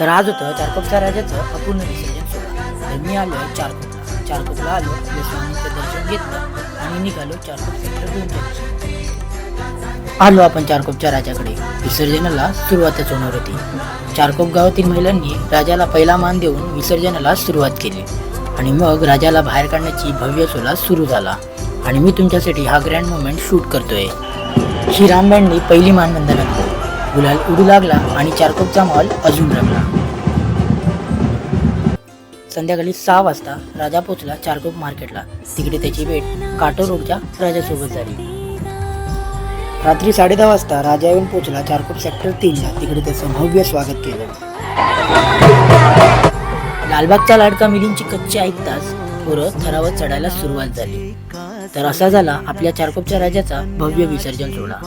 तर आज होतं चारकोपच्या राजाचं अपूर्ण विसर्जन सोडलं तर मी आलो आहे चारकोपला चारकोपला आलो आपल्या स्वामीचं दर्शन घेतलं आणि निघालो चारकोप सेक्टर दोनच्या आलो आपण चारकोपच्या राजाकडे. विसर्जनाला सुरुवातच होणार होती. चारकोप गावातील महिलांनी राजाला पहिला मान देऊन विसर्जनाला सुरुवात केली. आणि मग राजाला बाहेर काढण्याची भव्य सोला सुरू झाला. आणि मी तुमच्यासाठी हा ग्रँड मुवमेंट शूट करतोय. श्रीरामबँडनी पहिली मानवंदना गुलाल उडू लागला आणि चारकोपचा माहोल अजून रंगला. संध्याकाळी सहा वाजता राजा पोचला चारकोप मार्केटला. तिकडे त्याची भेट काटो रोडच्या राजासोबत झाली. रात्री साडे दहा वाजता राजा येऊन पोचला चारकोप सेक्टर तीनला. तिकडे त्याचं भव्य स्वागत केलं. लालबागचा लाडका मिलींची कच्ची ऐकताच पोरं थरावर चढायला सुरुवात झाली. तर असा झाला आपल्या चारकोपच्या राजाचा भव्य विसर्जन सोहळा.